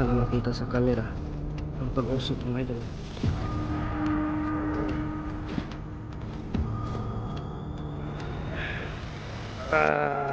sana makita sa camera ang pag-usok mga idol. Ah. Ah.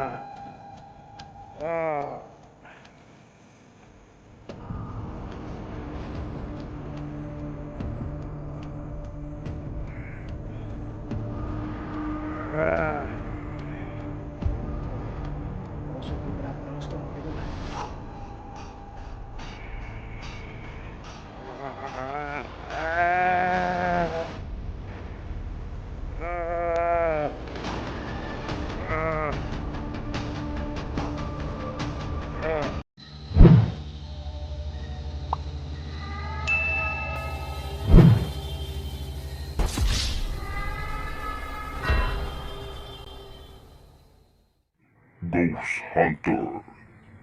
Hunter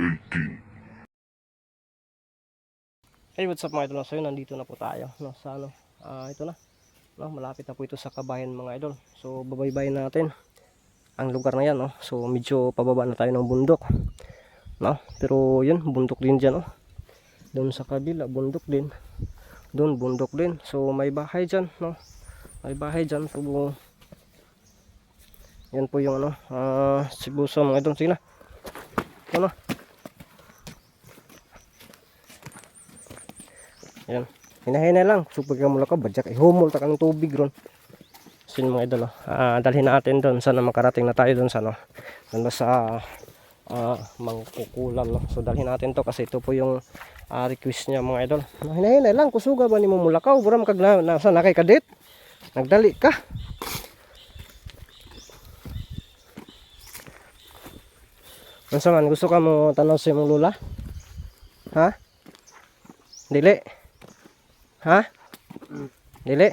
18. Hey, what's up mga idol? So, yun, nandito na po tayo. No, sa ano, ah, ito na. No, malapit na po ito sa kabayan mga idol. So, babaybayin natin ang lugar na yan. No? So, medyo pababa na tayo ng bundok. No? Pero, yun, bundok din dyan. No? Doon sa kabila, bundok din. Doon, bundok din. So, may bahay dyan. No? May bahay dyan. So, yan po yung ano, ah, sibuso mga idol. Sige na. Na. Yan. Hinahinay lang. Super ka mula ka. Badyak. Ihumol ta kang tubig ron. So yun mga idol. Ah, dalhin natin doon. Sana makarating na tayo doon sa ano. Doon sa ah, mangkukulam. No? So dalhin natin to kasi ito po yung ah, request niya mga idol. Hinahinay lang. Kusuga ba ni mo mula ka? Buram kag na, nasa na kay kadit. Nagdali ka. Ano man, gusto ka mo tanaw sa imong lula? Ha? Dili. Ha? Dili.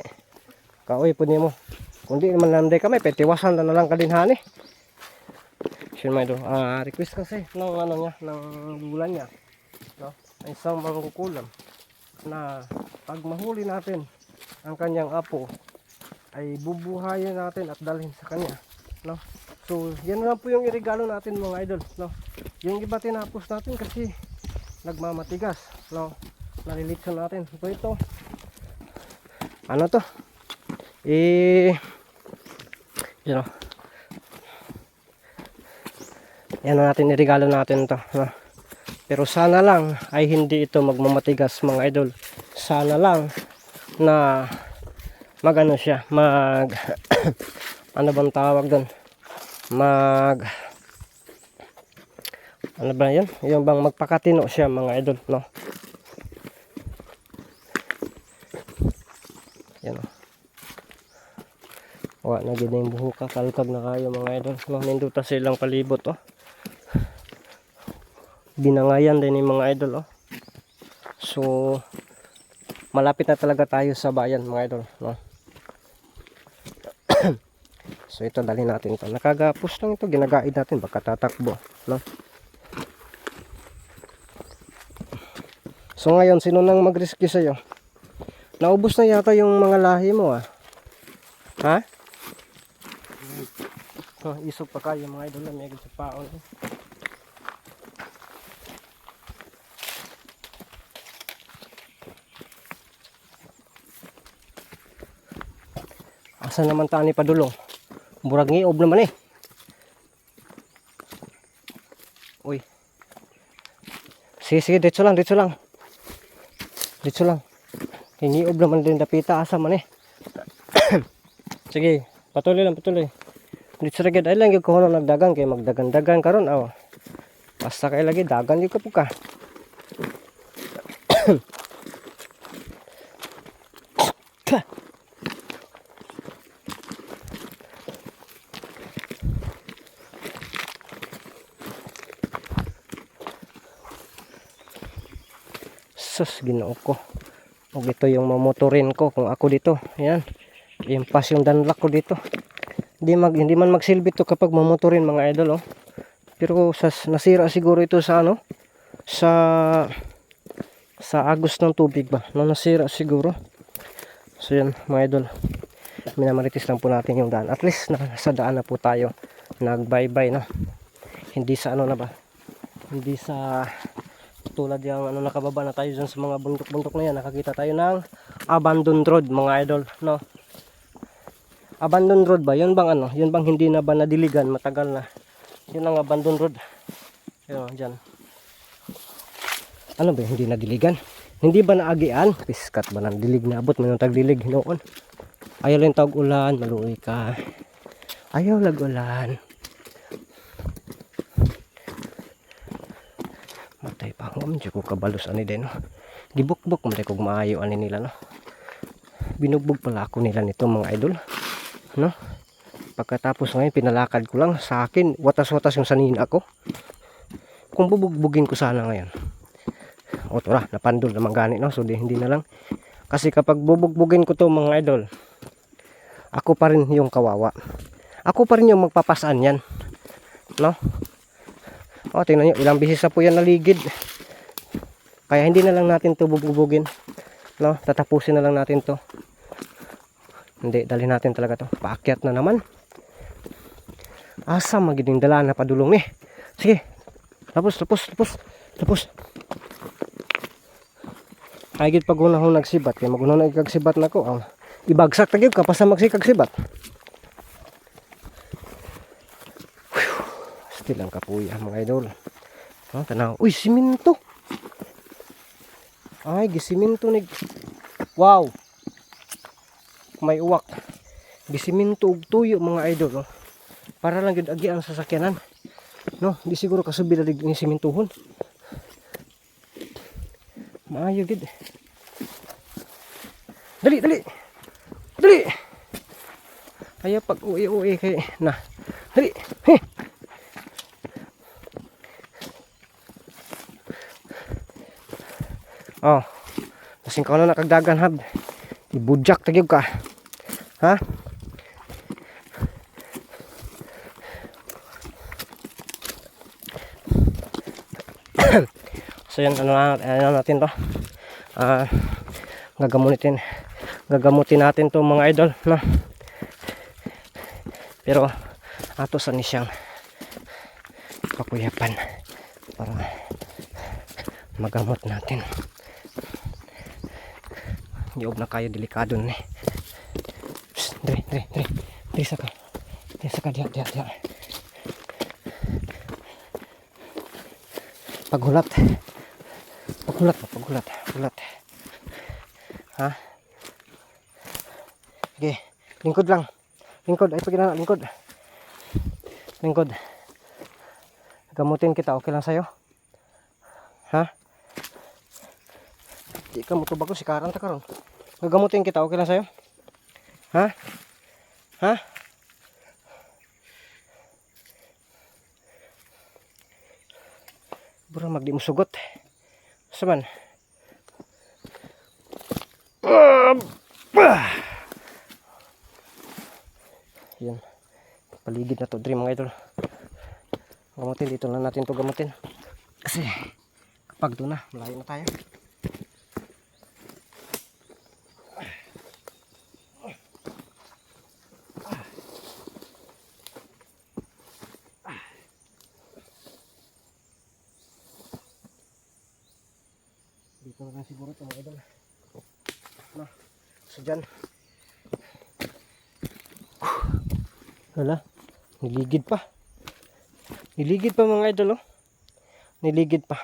Kaoy po nimo. Kundi naman nanday kami, petiwasan na, lang kadinhani. Sure may do. Ah, request kasi ng ano niya, ng lula niya. No? Ay isang mangkukulam na pag mahuli natin ang kanyang apo ay bubuhayin natin at dalhin sa kanya. No? So, yan lang po yung irigalo natin mga idol. No? Yung iba tinapos natin kasi nagmamatigas. No? Nalilitson natin. So, ito. Ano to? Eh, you know, yan ang natin irigalo natin to. No? Pero sana lang ay hindi ito magmamatigas mga idol. Sana lang na magano siya, mag ano bang tawag doon? Mag ano ba yan? Yung bang magpakatino siya mga idol, no? Yan o. Wa na gid yung buhok kalkag na kayo mga idol. No, ninduta silang palibot oh. Binangayan din yung mga idol oh. So malapit na talaga tayo sa bayan mga idol, no? so ito dali natin ito. Nakagapos lang ito, ginagaid natin baka tatakbo, no? So ngayon sino nang mag-rescue sa iyo? Naubos na yata yung mga lahi mo ah. Ha? Oh, isog pa kayo mga idol na may sa paon. eh. Asa naman tani padulong? Murag ngiob naman eh. Uy. Sige, sige, dito lang, dito lang. Dito lang. Ngiob naman din dapita asa man eh. sige, patuloy lang, patuloy. Dito lagid ay lang yung kuhono nagdagan kay magdagan-dagan karon aw. Basta kay lagi dagan yung kapuka. Sus, ginoo ko. Ug ito yung mamotorin ko kung ako dito. Ayan. Impas yung danlak ko dito. Hindi, mag, hindi man magsilbi to kapag mamotorin mga idol. Oh. Pero sa, nasira siguro ito sa ano? Sa sa agos ng tubig ba? No, nasira siguro. So yan mga idol. Minamaritis lang po natin yung daan. At least na, sa daan na po tayo. Nag bye bye na. Hindi sa ano na ba? Hindi sa tulad yung ano nakababa na tayo dyan sa mga bundok-bundok na yan. Nakakita tayo ng abandoned road mga idol no? Abandoned road ba? Yun bang ano? Yun bang hindi na ba nadiligan? Matagal na. Yun ang abandoned road. Yun dyan. Ano ba hindi nadiligan? Hindi ba naagian? Piskat ba nang dilig na abot? Man yung tagdilig noon. Ayaw lang tawag ulan. Maluoy ka. Ayaw lag ulan ako medyo ko kabalos ani din no? Gibukbok mo kog maayo ani nila no? Binugbog pala ako nila nito mga idol no? Pagkatapos ngayon pinalakad ko lang sa akin watas-watas yung sanina ko kung bubugbugin ko sana ngayon. O tura napandol naman gani no? So di, hindi na lang. Kasi kapag bubugbugin ko to mga idol ako pa rin yung kawawa. Ako pa rin yung magpapasaan yan no? O tingnan nyo ilang bisis na po yan naligid kaya hindi na lang natin to bubugin no tatapusin na lang natin to hindi dali natin talaga to paakyat na naman asa magiging dala na padulong eh sige tapos tapos tapos tapos Hagit pag unahon nagsibat kay magunahon nagkagsibat nako ang ibagsak tagyod ka pa sa magsikagsibat. Still ang kapuya mga idol. Oh, tanaw. Uy, siminto. Ay, gisiminto ni Wow. May uwak. Gisiminto og tuyo mga idol, oh. Para lang gid agi ang sasakyanan. No, di siguro kasubid na ni simintuhon. Maayo gid. Dali, dali. Dali. Kaya pag uwi-uwi kay na. Dali. He. Oh. Kasing ka na nakagdagan hab. Ibudjak tagyog ka. Ha? So yan, ano, na, ano natin to? Ah, gagamutin. Gagamutin natin to mga idol, no? Pero ato sa ni siyang pakuyapan para magamot natin. Yob na kayo delikado ni. Psst, Dre, dre, dre. Dre saka. Dre saka diya, diya, diya. Pagulat. Pagulat, pagulat, pagulat. Ha? Sige, lingkod lang. Lingkod, ay pagina lingkod. Lingkod. Gamutin kita, okay lang sa'yo? Ha? Di ka mo tubag ko, sikaran ta karon. Gagamutin kita, okay lang sa'yo? Ha? Ha? Bro, magdi mo sugot. Saman. Yan. Paligid na to, dream mga idol. Gamutin, dito na natin to gamutin. Kasi, kapag doon na, malayo na tayo. Dito na lang siguro ito mga idol. No. So dyan. Wala. Niligid pa. Niligid pa mga idol oh. Niligid pa.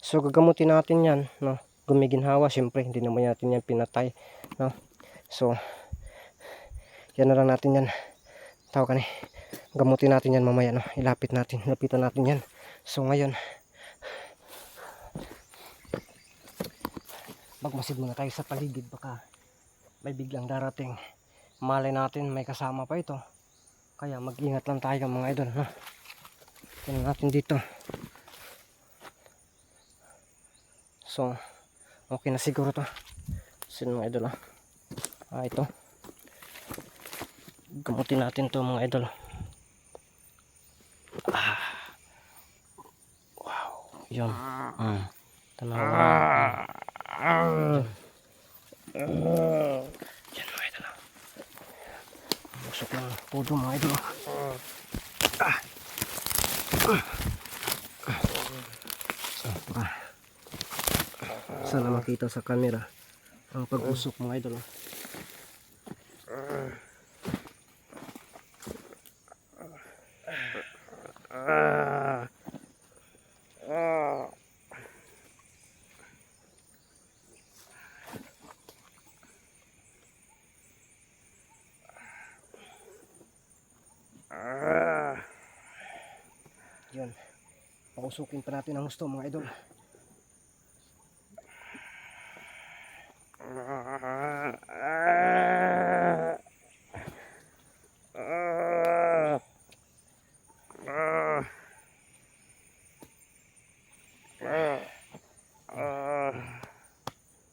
So gagamutin natin yan. No. Gumiginhawa. Siyempre hindi naman natin yan pinatay. No. So yan na lang natin yan. Tawag ka ni. Gamutin natin yan mamaya. No. Ilapit natin. Lapitan natin yan. So ngayon. magmasid muna tayo sa paligid baka may biglang darating. Malay natin may kasama pa ito. Kaya mag-ingat lang tayo mga idol ha? Tingnan natin dito. So okay na siguro to. Sino mga idol ha? ah ito. Gamutin natin to mga idol. Ah. wow. Yun. Mm. tanawa Yan mga idol. ah. Busok lang todo mga idol. Ah. So, tara. Sana makita sa camera ang pag-usok mga idol. oh. Yun. Pausukin pa natin ang gusto mga idol.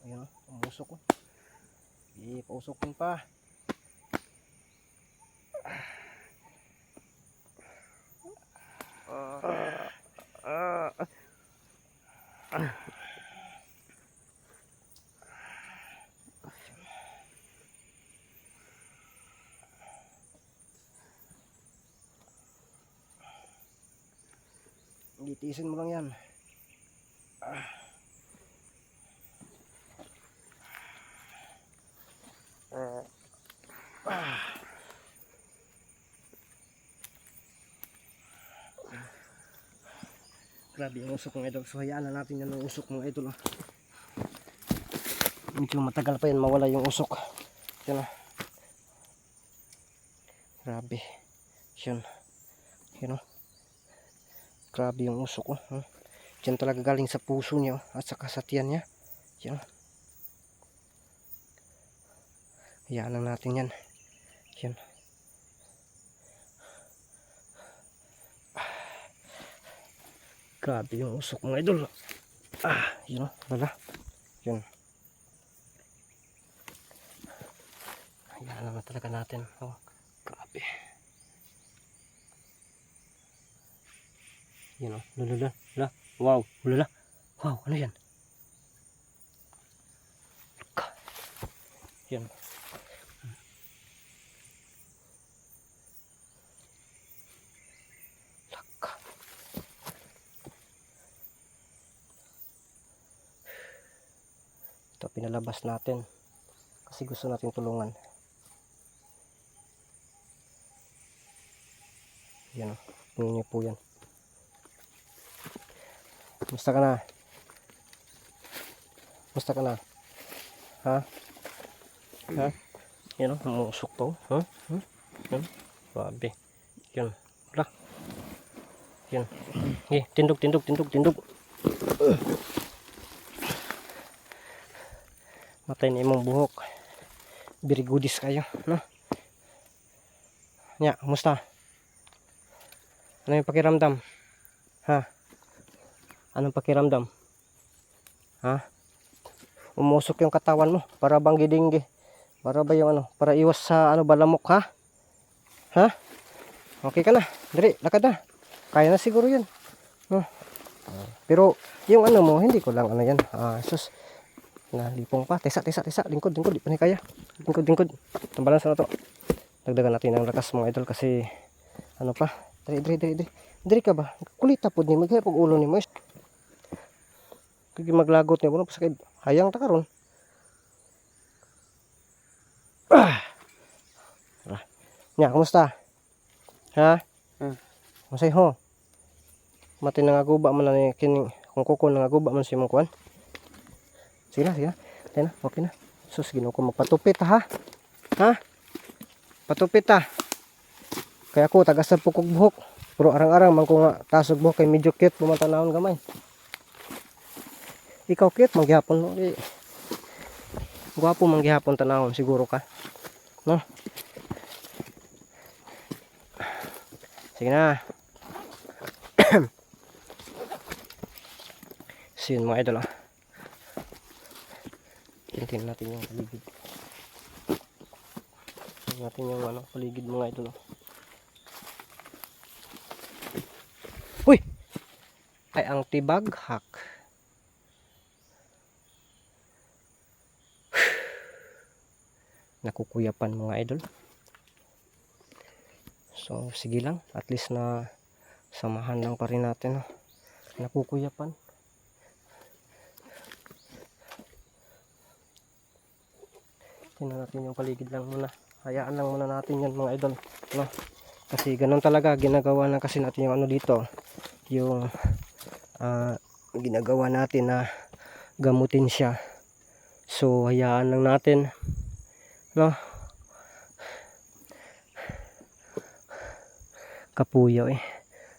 Ayan, umusok ko. Sige, pausukin pa. Gitiisin mo lang yan. Grabe yung usok mga idol. So hayaan na natin yan ng usok mga idol. ah. Medyo matagal pa yan mawala yung usok. Yan ah. Grabe. Yan. Yan oh. Grabe yung usok oh. Hmm. Diyan talaga galing sa puso niya oh. At sa tiyan niya. Yan. Hayaan lang natin yan. Yan. Grabe yung usok mga idol. Ah, yun oh. Wala. Yun. Hayaan lang na talaga natin. Oh, grabe. Yun oh. Lulula. Lula. Wow. Lula. Wow. Ano yan? Yan. Pinalabas natin. Kasi gusto natin tulungan. Yan o. Tingnan niyo po yan. Musta ka na? Musta ka na? Ha? Ha? Yan o. Umusok pa. Ha? Hmm? Yan. Grabe. Yan. Wala. Yan. Eh, tindog, tindog, tindog, tindog. Matay na imong buhok. Birigudis kayo, no? Nya, kumusta? Ano yung pakiramdam? Ha? Anong pakiramdam? Ha? Umusok yung katawan mo para bang gidinggi. Para ba yung ano? Para iwas sa ano balamok ha? Ha? Okay ka na. Dali, lakad na. Kaya na siguro yun. No? Pero yung ano mo, hindi ko lang ano yan. Ah, sus. Na lipong pa. Tesa, tesa, tesa. Lingkod, lingkod. Di pa kaya. Lingkod, lingkod. Tambalan sa na to. Dagdagan natin ang lakas mga idol kasi ano pa. Dali, dali, dali, dali. Dali ka ba? Kulita po ni. Magkaya pag ulo ni mo. Kaya maglagot niya. Ano pa sakit. Hayang ta karon. Ah. Ah. Nya, kumusta? Ha? Hmm. Masay ho. Mati nangaguba man na ni kini kung kuko nangaguba man si mong kuan. Sige na, sige na. Tayo na, okay na. Sus, ginoo ko magpatupit ha. Ha? Patupit ha. Kaya ako, tagasab po buhok. Pero arang-arang man ko nga tasog buhok kay medyo cute bumatanahon gamay. Ikaw cute, manggihapon no. Eh, Gwapo manggihapon tanahon siguro ka. No? Sige na. yun mga idol ah. Tintin natin yung paligid. Tingnan natin yung ano, paligid mga idol ah. Uy! Ay ang tibaghak. Nakukuyapan mga idol. So, sige lang. At least na samahan lang pa rin natin. No? Nakukuyapan. Tingnan natin yung paligid lang muna. Hayaan lang muna natin yan mga idol. No? Kasi ganun talaga, ginagawa na kasi natin yung ano dito. Yung ah, ginagawa natin na gamutin siya. So, hayaan lang natin. No? Kapuyo eh.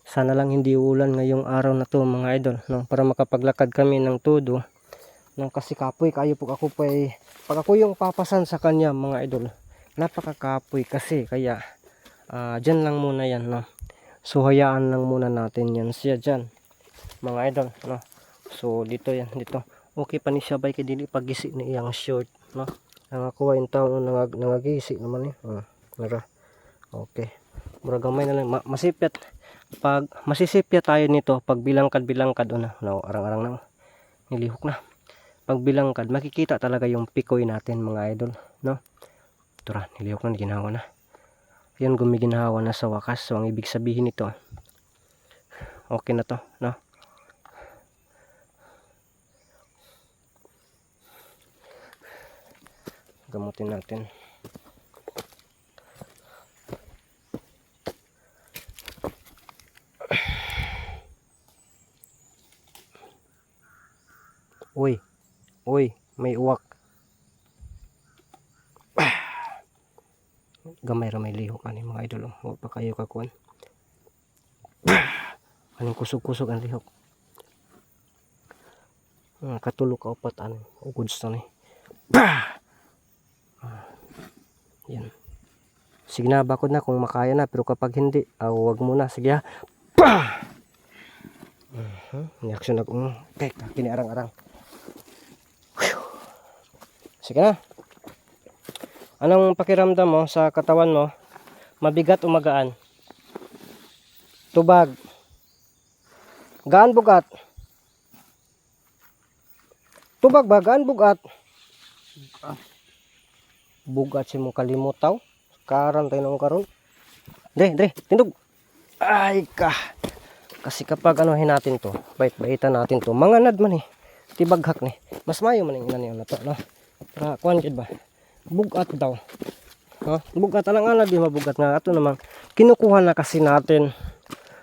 Sana lang hindi ulan ngayong araw na to mga idol. No? Para makapaglakad kami ng todo. No? Kasi kapoy, kayo po ako pa. Pag ako yung papasan sa kanya mga idol. Napakakapoy kasi. Kaya, ah dyan lang muna yan. No? So, hayaan lang muna natin yan siya dyan. Mga idol. No? So, dito yan. Dito. Okay pa ni siya bay kay dili pagisi ni iyang short. No? Nangakuha yung tao nangag nangagisi naman eh. Uh, nara. Okay. Mura gamay na lang. Ma masipyat. Pag masisipya tayo nito, pag bilangkad-bilangkad una, no, arang-arang na. Nilihok na. Pag bilangkad, makikita talaga yung pikoy natin mga idol, no? Tura, nilihok na, ginawa na. Yan gumiginawa na sa wakas. So, ang ibig sabihin nito, okay na to, no? Gamutin natin. Uy, uy, may uwak. Gamay ra may lihok ani mga idol. oh. Huwag pa kayo kakuan. Anong kusog-kusog ang lihok. Ah, katulog ka upat ano. Ugods na ni. Ah, Yan. Sige na, bakod na kung makaya na. Pero kapag hindi, ah, huwag muna. Sige ha. Bah! Uh-huh. Reaction na. Mm, okay, kiniarang-arang. Sige na. Anong pakiramdam mo sa katawan mo? Mabigat o magaan? Tubag. Gaan bugat. Tubag ba? Gaan bugat. Bugat si mong kalimutaw. Karan tayo nung karon. Dre, dre, tindog. Ay ka. Kasi kapag anuhin natin to, bait-baitan natin to, mga nad man eh. Tibaghak ni. Mas mayo man yung inaniyo na to, no? Para kuan gid ba? Bugat daw. No? Bugat lang ana di mabugat nga ato namang kinukuha na kasi natin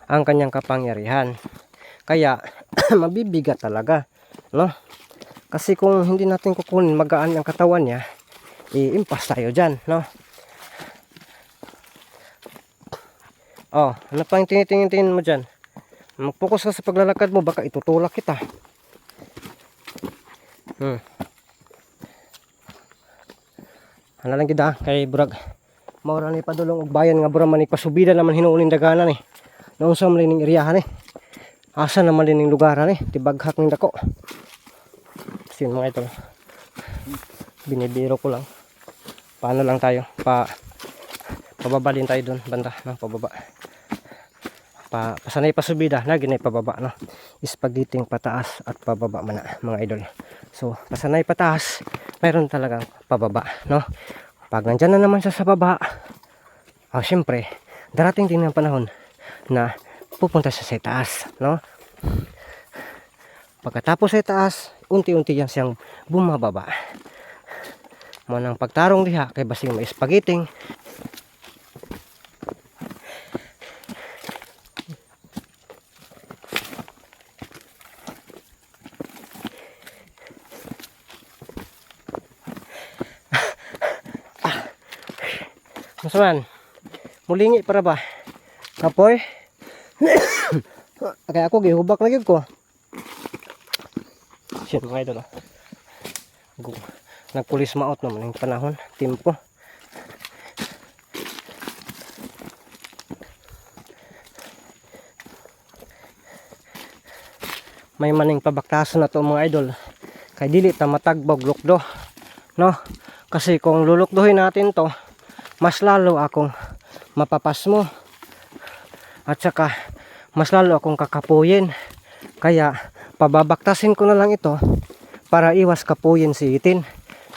ang kanyang kapangyarihan. Kaya mabibigat talaga, no? Kasi kung hindi natin kukunin magaan ang katawan niya, iimpas tayo diyan, no? Oh, ano pa yung tinitingin-tingin mo dyan? Mag-focus ka sa paglalakad mo, baka itutulak kita. Hmm. Ano lang kita, kay Burag. Maura ni padulong og bayan nga burang manig pasubida naman hinuuling daganan eh. Naunsa man ning iriyahan eh. Asa naman din ning lugaran eh, tibaghak ning dako. Sin mga ito. Binibiro ko lang. Paano lang tayo? Pa pababa din tayo doon, banda, no? pababa pa pasanay pa subida na ginay pababa no? Is pagiting pataas at pababa man mga idol. So pasanay pataas mayroon talagang pababa no? Pag nandyan na naman siya sa baba oh syempre darating din ang panahon na pupunta siya sa taas no? Pagkatapos sa taas unti-unti yan siyang bumababa. Mo nang pagtarong diha kay basing may spagiting Masaman, mulingi para ba? Kapoy? Kaya ako gihubak gyud ko. Shit mga idol. ah. Nagpulis maot naman yung panahon, timpo. May maning pabaktasan na to mga idol. Kay dili ta matagbog lukdo. No? Kasi kung lulukdohin natin to, mas lalo akong mapapasmo at saka mas lalo akong kakapuyin. Kaya pababaktasin ko na lang ito para iwas kapuyin si itin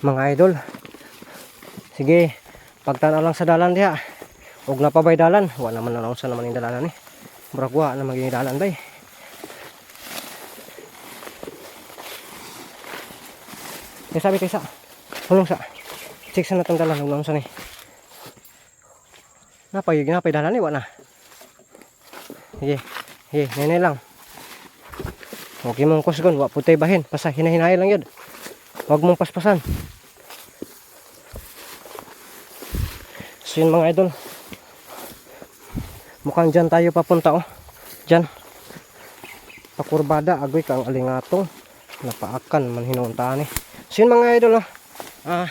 mga idol. Sige pagtanaw lang sa dalan diha. Huwag na pa bay dalan. Wala naman na sa naman yung dalan eh. Murag wa na maging dalan bay. Kaya sabi kaysa hulong sa. Six na itong dala. Nung sa ni. Napay, napay dala ni. Wala. Sige. Sige, nene lang. Okay mong kusgon. Wa putay bahin. Basta hinahinay lang yun. Huwag mong paspasan. So yun mga idol. Mukhang dyan tayo papunta oh. Dyan. Pakurbada. Agoy kang alingatong. Napaakan man hinuuntaan eh. So yun mga idol oh. Ah,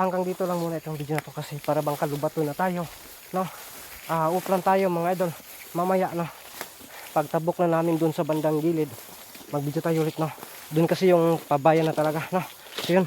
hanggang dito lang muna itong video na to kasi para bang kalubato na tayo. No? Ah, uplan tayo mga idol. Mamaya no. Pagtabok na namin dun sa bandang gilid. Mag-video tayo ulit no. Dun kasi yung pabayan na talaga no. So yun.